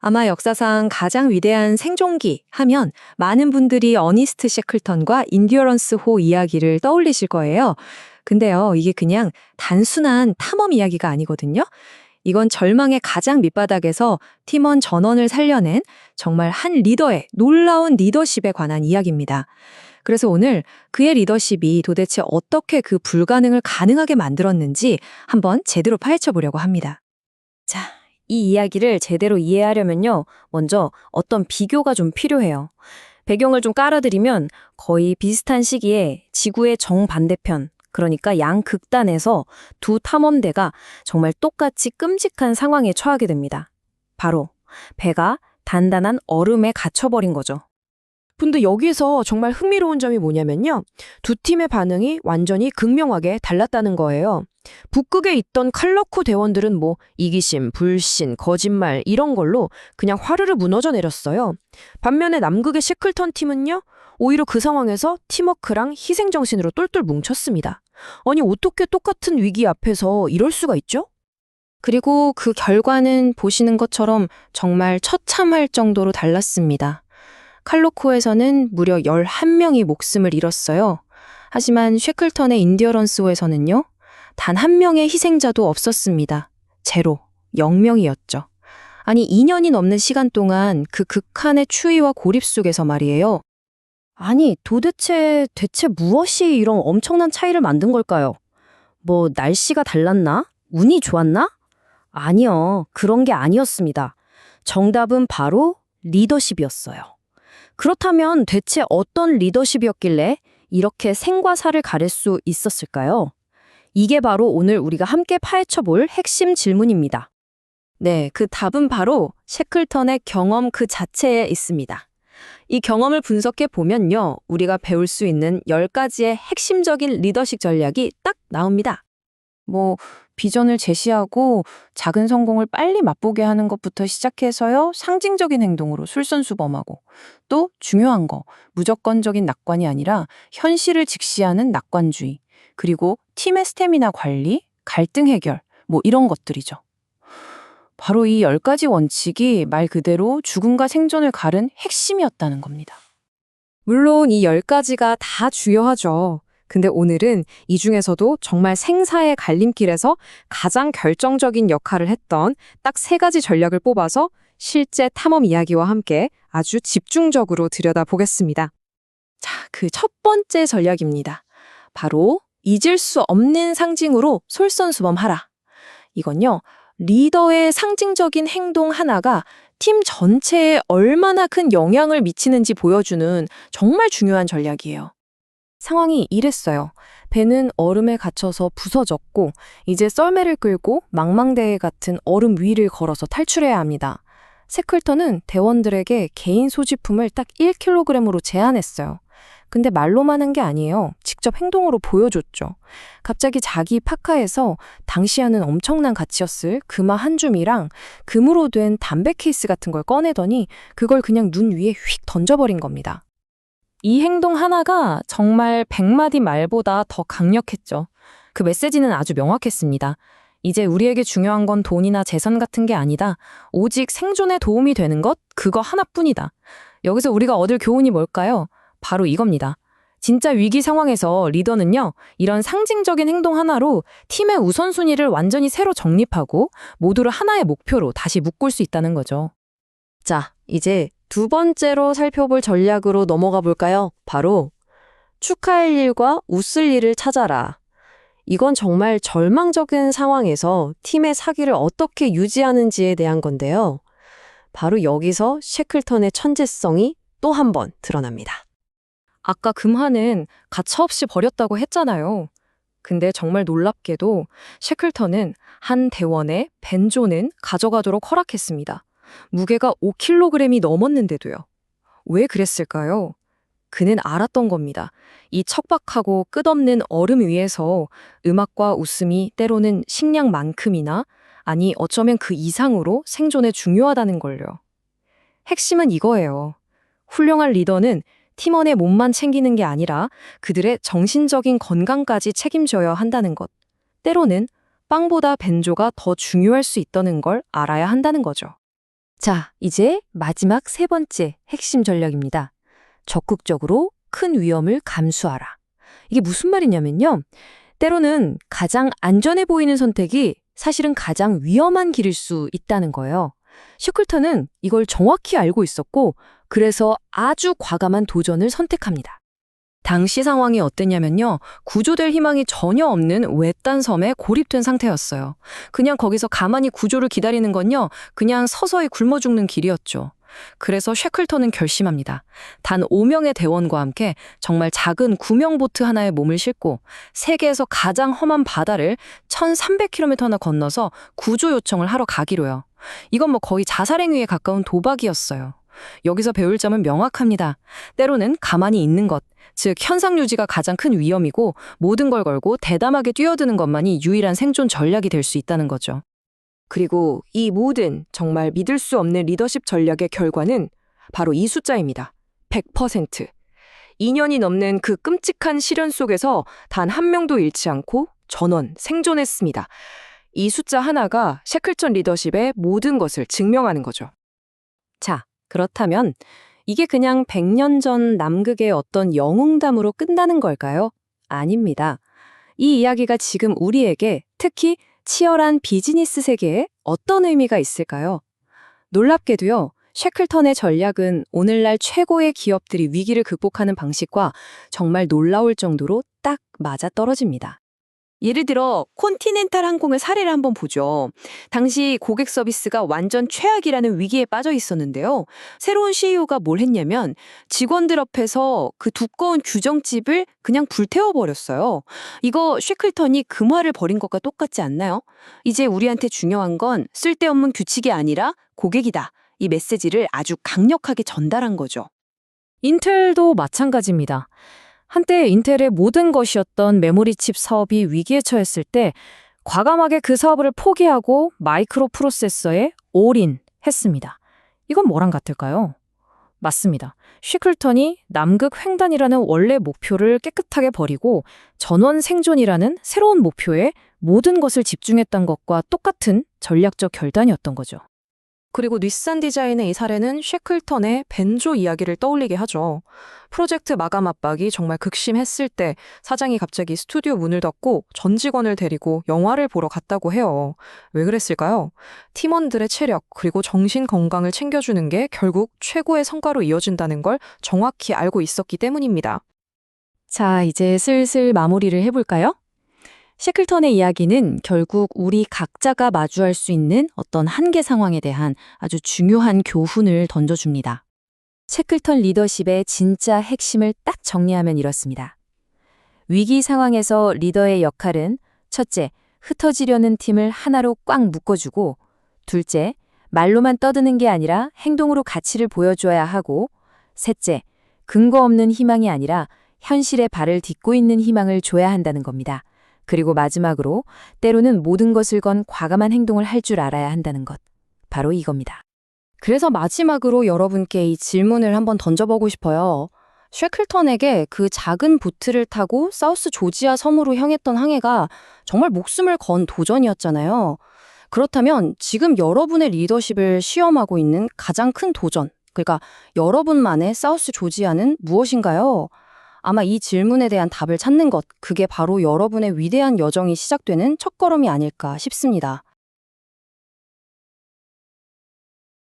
아마 역사상 가장 위대한 생존기 하면 많은 분들이 어니스트 셰클턴과 인디어런스 호 이야기를 떠올리실 거예요. 근데요, 이게 그냥 단순한 탐험 이야기가 아니거든요. 이건 절망의 가장 밑바닥에서 팀원 전원을 살려낸 정말 한 리더의 놀라운 리더십에 관한 이야기입니다. 그래서 오늘 그의 리더십이 도대체 어떻게 그 불가능을 가능하게 만들었는지 한번 제대로 파헤쳐 보려고 합니다. 자, 이 이야기를 제대로 이해하려면요. 먼저 어떤 비교가 좀 필요해요. 배경을 좀 깔아드리면 거의 비슷한 시기에 지구의 정반대편, 그러니까 양극단에서 두 탐험대가 정말 똑같이 끔찍한 상황에 처하게 됩니다. 바로 배가 단단한 얼음에 갇혀버린 거죠. 근데 여기서 정말 흥미로운 점이 뭐냐면요. 두 팀의 반응이 완전히 극명하게 달랐다는 거예요. 북극에 있던 칼러코 대원들은 뭐 이기심, 불신, 거짓말 이런 걸로 그냥 화르르 무너져 내렸어요. 반면에 남극의 시클턴 팀은요. 오히려 그 상황에서 팀워크랑 희생정신으로 똘똘 뭉쳤습니다. 아니 어떻게 똑같은 위기 앞에서 이럴 수가 있죠? 그리고 그 결과는 보시는 것처럼 정말 처참할 정도로 달랐습니다. 칼로코에서는 무려 11명이 목숨을 잃었어요. 하지만 쉐클턴의 인디어런스호에서는요, 단 한 명의 희생자도 없었습니다. 제로, 0명이었죠. 아니, 2년이 넘는 시간 동안 그 극한의 추위와 고립 속에서 말이에요. 아니, 도대체 대체 무엇이 이런 엄청난 차이를 만든 걸까요? 뭐 날씨가 달랐나? 운이 좋았나? 아니요. 그런 게 아니었습니다. 정답은 바로 리더십이었어요. 그렇다면 대체 어떤 리더십이었길래 이렇게 생과 사를 가릴 수 있었을까요? 이게 바로 오늘 우리가 함께 파헤쳐 볼 핵심 질문입니다. 네, 그 답은 바로 셰클턴의 경험 그 자체에 있습니다. 이 경험을 분석해 보면요, 우리가 배울 수 있는 10가지의 핵심적인 리더십 전략이 딱 나옵니다. 뭐, 비전을 제시하고 작은 성공을 빨리 맛보게 하는 것부터 시작해서요, 상징적인 행동으로 술선수범하고, 또 중요한 거, 무조건적인 낙관이 아니라 현실을 직시하는 낙관주의, 그리고 팀의 스태미나 관리, 갈등 해결, 뭐 이런 것들이죠. 바로 이 10가지 원칙이 말 그대로 죽음과 생존을 가른 핵심이었다는 겁니다. 물론 이 10가지가 다 중요하죠. 근데 오늘은 이 중에서도 정말 생사의 갈림길에서 가장 결정적인 역할을 했던 딱 세 가지 전략을 뽑아서 실제 탐험 이야기와 함께 아주 집중적으로 들여다보겠습니다. 자, 그 첫 번째 전략입니다. 바로 잊을 수 없는 상징으로 솔선수범하라. 이건요, 리더의 상징적인 행동 하나가 팀 전체에 얼마나 큰 영향을 미치는지 보여주는 정말 중요한 전략이에요. 상황이 이랬어요. 배는 얼음에 갇혀서 부서졌고 이제 썰매를 끌고 망망대해 같은 얼음 위를 걸어서 탈출해야 합니다. 세클턴은 대원들에게 개인 소지품을 딱 1kg으로 제한했어요. 근데 말로만 한 게 아니에요. 직접 행동으로 보여줬죠. 갑자기 자기 파카에서 당시에는 엄청난 가치였을 금화 한 줌이랑 금으로 된 담배 케이스 같은 걸 꺼내더니 그걸 그냥 눈 위에 휙 던져버린 겁니다. 이 행동 하나가 정말 백마디 말보다 더 강력했죠. 그 메시지는 아주 명확했습니다. 이제 우리에게 중요한 건 돈이나 재산 같은 게 아니다. 오직 생존에 도움이 되는 것, 그거 하나뿐이다. 여기서 우리가 얻을 교훈이 뭘까요? 바로 이겁니다. 진짜 위기 상황에서 리더는요, 이런 상징적인 행동 하나로 팀의 우선순위를 완전히 새로 정립하고 모두를 하나의 목표로 다시 묶을 수 있다는 거죠. 자, 이제 두 번째로 살펴볼 전략으로 넘어가 볼까요? 바로 축하할 일과 웃을 일을 찾아라. 이건 정말 절망적인 상황에서 팀의 사기를 어떻게 유지하는지에 대한 건데요. 바로 여기서 셰클턴의 천재성이 또 한 번 드러납니다. 아까 금화는 가차없이 버렸다고 했잖아요. 근데 정말 놀랍게도 셰클턴은 한 대원의 벤조는 가져가도록 허락했습니다. 무게가 5kg이 넘었는데도요. 왜 그랬을까요? 그는 알았던 겁니다. 이 척박하고 끝없는 얼음 위에서 음악과 웃음이 때로는 식량만큼이나 아니 어쩌면 그 이상으로 생존에 중요하다는 걸요. 핵심은 이거예요. 훌륭한 리더는 팀원의 몸만 챙기는 게 아니라 그들의 정신적인 건강까지 책임져야 한다는 것. 때로는 빵보다 벤조가 더 중요할 수 있다는 걸 알아야 한다는 거죠. 자, 이제 마지막 세 번째 핵심 전략입니다. 적극적으로 큰 위험을 감수하라. 이게 무슨 말이냐면요. 때로는 가장 안전해 보이는 선택이 사실은 가장 위험한 길일 수 있다는 거예요. 슈클턴은 이걸 정확히 알고 있었고, 그래서 아주 과감한 도전을 선택합니다. 당시 상황이 어땠냐면요. 구조될 희망이 전혀 없는 외딴 섬에 고립된 상태였어요. 그냥 거기서 가만히 구조를 기다리는 건요. 그냥 서서히 굶어 죽는 길이었죠. 그래서 쉐클턴은 결심합니다. 단 5명의 대원과 함께 정말 작은 구명 보트 하나에 몸을 싣고 세계에서 가장 험한 바다를 1300km나 건너서 구조 요청을 하러 가기로요. 이건 뭐 거의 자살행위에 가까운 도박이었어요. 여기서 배울 점은 명확합니다. 때로는 가만히 있는 것, 즉 현상 유지가 가장 큰 위험이고 모든 걸 걸고 대담하게 뛰어드는 것만이 유일한 생존 전략이 될 수 있다는 거죠. 그리고 이 모든 정말 믿을 수 없는 리더십 전략의 결과는 바로 이 숫자입니다. 100%. 2년이 넘는 그 끔찍한 시련 속에서 단 한 명도 잃지 않고 전원 생존했습니다. 이 숫자 하나가 셰클턴 리더십의 모든 것을 증명하는 거죠. 자, 그렇다면 이게 그냥 100년 전 남극의 어떤 영웅담으로 끝나는 걸까요? 아닙니다. 이 이야기가 지금 우리에게 특히 치열한 비즈니스 세계에 어떤 의미가 있을까요? 놀랍게도요. 셰클턴의 전략은 오늘날 최고의 기업들이 위기를 극복하는 방식과 정말 놀라울 정도로 딱 맞아 떨어집니다. 예를 들어 콘티넨탈 항공의 사례를 한번 보죠. 당시 고객 서비스가 완전 최악이라는 위기에 빠져 있었는데요. 새로운 CEO가 뭘 했냐면 직원들 앞에서 그 두꺼운 규정집을 그냥 불태워버렸어요. 이거 쉐클턴이 금화를 버린 것과 똑같지 않나요? 이제 우리한테 중요한 건 쓸데없는 규칙이 아니라 고객이다. 이 메시지를 아주 강력하게 전달한 거죠. 인텔도 마찬가지입니다. 한때 인텔의 모든 것이었던 메모리 칩 사업이 위기에 처했을 때 과감하게 그 사업을 포기하고 마이크로 프로세서에 올인 했습니다. 이건 뭐랑 같을까요? 맞습니다. 쉬클턴이 남극 횡단이라는 원래 목표를 깨끗하게 버리고 전원 생존이라는 새로운 목표에 모든 것을 집중했던 것과 똑같은 전략적 결단이었던 거죠. 그리고 닛산 디자인의 이 사례는 쉐클턴의 벤조 이야기를 떠올리게 하죠. 프로젝트 마감 압박이 정말 극심했을 때 사장이 갑자기 스튜디오 문을 닫고 전 직원을 데리고 영화를 보러 갔다고 해요. 왜 그랬을까요? 팀원들의 체력 그리고 정신 건강을 챙겨주는 게 결국 최고의 성과로 이어진다는 걸 정확히 알고 있었기 때문입니다. 자, 이제 슬슬 마무리를 해볼까요? 셰클턴의 이야기는 결국 우리 각자가 마주할 수 있는 어떤 한계 상황에 대한 아주 중요한 교훈을 던져줍니다. 셰클턴 리더십의 진짜 핵심을 딱 정리하면 이렇습니다. 위기 상황에서 리더의 역할은 첫째, 흩어지려는 팀을 하나로 꽉 묶어주고 둘째, 말로만 떠드는 게 아니라 행동으로 가치를 보여줘야 하고 셋째, 근거 없는 희망이 아니라 현실에 발을 딛고 있는 희망을 줘야 한다는 겁니다. 그리고 마지막으로 때로는 모든 것을 건 과감한 행동을 할 줄 알아야 한다는 것. 바로 이겁니다. 그래서 마지막으로 여러분께 이 질문을 한번 던져보고 싶어요. 쉐클턴에게 그 작은 보트를 타고 사우스 조지아 섬으로 향했던 항해가 정말 목숨을 건 도전이었잖아요. 그렇다면 지금 여러분의 리더십을 시험하고 있는 가장 큰 도전, 그러니까 여러분만의 사우스 조지아는 무엇인가요? 아마 이 질문에 대한 답을 찾는 것, 그게 바로 여러분의 위대한 여정이 시작되는 첫걸음이 아닐까 싶습니다.